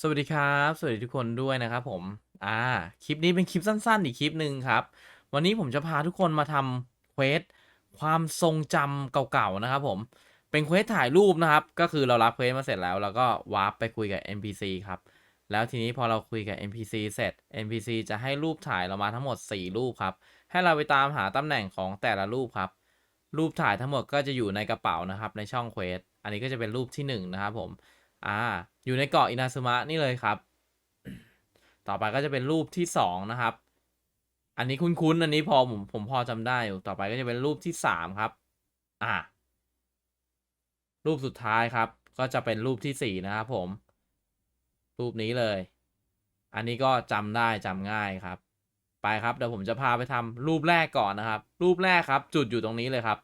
สวัสดีครับ สวัสดีทุกคนด้วยนะครับผม อ่า คลิปนี้เป็นคลิปสั้น ๆ อีกคลิปหนึ่งครับ วันนี้ผมจะพาทุกคนมาทำเควสความทรงจำเก่าๆนะครับผม เป็นเควสถ่ายรูปนะครับ ก็คือเรารับเควสมาเสร็จแล้วแล้วก็วาร์ปไปคุยกับ NPC ครับ แล้วทีนี้พอเราคุยกับ NPC เสร็จ NPC จะให้รูปถ่ายเรามาทั้งหมด 4 รูปครับ ให้เราไปตามหาตำแหน่งของแต่ละรูปครับ รูปถ่ายทั้งหมดก็จะอยู่ในกระเป๋านะครับ ในช่องเควส อันนี้ก็จะเป็นรูปที่หนึ่งนะครับผม อ่า อยู่ในเกาะอินาซึมะนี่เลยครับ ต่อไปก็จะเป็นรูปที่สองนะครับ อันนี้คุ้นๆ อันนี้พอผมผมพอจำได้อยู่ต่อไปก็จะเป็นรูปที่สามครับ อ่า รูปสุดท้ายครับ ก็จะเป็นรูปที่สี่นะครับผม รูปนี้เลย อันนี้ก็จำได้จำง่ายครับ ไปครับเดี๋ยวผมจะพาไปทำรูปแรกก่อนนะครับ รูปแรกครับ จุดอยู่ตรงนี้เลยครับ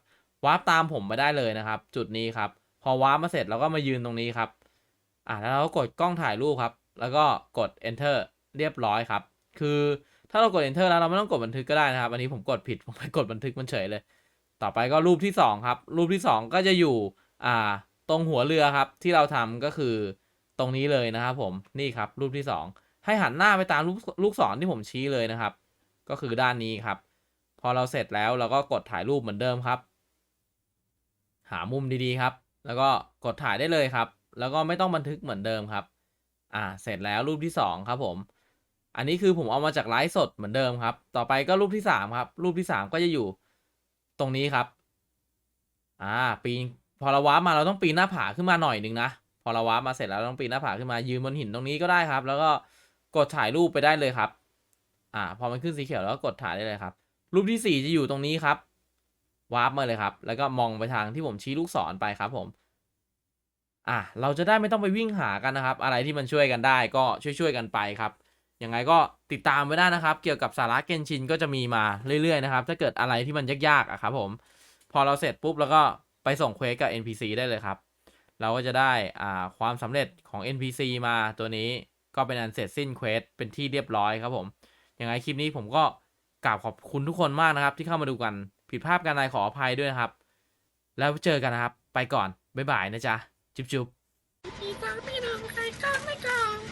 วาร์ปตามผมไปได้เลยนะครับ จุดนี้ครับ พอวาร์ปมาเสร็จเราก็มายืนตรงนี้ครับ อ่าแล้วเราก็กดกล้องถ่ายรูปครับ แล้วก็กด enter เรียบร้อยครับ คือถ้าเรากด enter แล้วเราไม่ต้องกดบันทึกก็ได้นะครับ อันนี้ผมกดผิด ผมไปกดบันทึกมันเฉยเลย ต่อไปก็รูปที่สองครับ รูปที่สองก็จะอยู่อ่าตรงหัวเรือครับ ที่เราทำก็คือตรงนี้เลยนะครับผม นี่ครับ รูปที่สองให้หันหน้าไปตามลูกลูกศรที่ผมชี้เลยนะครับ ก็คือด้านนี้ครับ พอเราเสร็จแล้วเราก็กดถ่ายรูปเหมือนเดิมครับ หามุมดีๆครับ แล้วก็กดถ่ายได้เลยครับ แล้วก็ไม่ต้องบันทึกเหมือนเดิมครับ อ่า เสร็จแล้วรูปที่สองครับผม อันนี้คือผมเอามาจากไลฟ์สดเหมือนเดิมครับ ต่อไปก็รูปที่สามครับ รูปที่สามก็จะอยู่ตรงนี้ครับ อ่า ปีนพอเราว้าร์ปมาเราต้องปีนหน้าผาขึ้นมาหน่อยนึงนะ พอเราว้าร์ปมาเสร็จแล้วต้องปีนหน้าผาขึ้นมายืนบนหินตรงนี้ก็ได้ครับ แล้วก็กดถ่ายรูปไปได้เลยครับ อ่า พอมันขึ้นสีเขียวแล้วก็กดถ่ายได้เลยครับ รูปที่สี่จะอยู่ตรงนี้ครับวาร์ปมาเลยครับ แล้วก็มองไปทางที่ผมชี้ลูกศรไปครับผม อะเราจะได้ไม่ต้องไปวิ่งหากันนะครับ อะไรที่มันช่วยกันได้ก็ช่วยๆกันไปครับยังไงก็ติดตามไว้ได้นะครับ เกี่ยวกับสาระเกนชินก็จะมีมาเรื่อยๆนะครับ ถ้าเกิดอะไรที่มันยากๆอะครับผม พอเราเสร็จปุ๊บแล้วก็ไปส่งเควสกับ NPC ได้เลยครับ เราก็จะได้อ่าความสำเร็จของ NPC มาตัวนี้ก็เป็นอันเสร็จสิ้นเควสเป็นที่เรียบร้อยครับผมยังไงคลิปนี้ผมก็กราบขอบคุณทุกคนมากนะครับ ที่เข้ามาดูกันผิดพลาดการใดขออภัยด้วยนะครับ แล้วเจอกันนะครับ ไปก่อนบ๊ายบายนะจ๊ะ จุ๊บจุ๊บพี่น้องใครกล้ไม่กล้า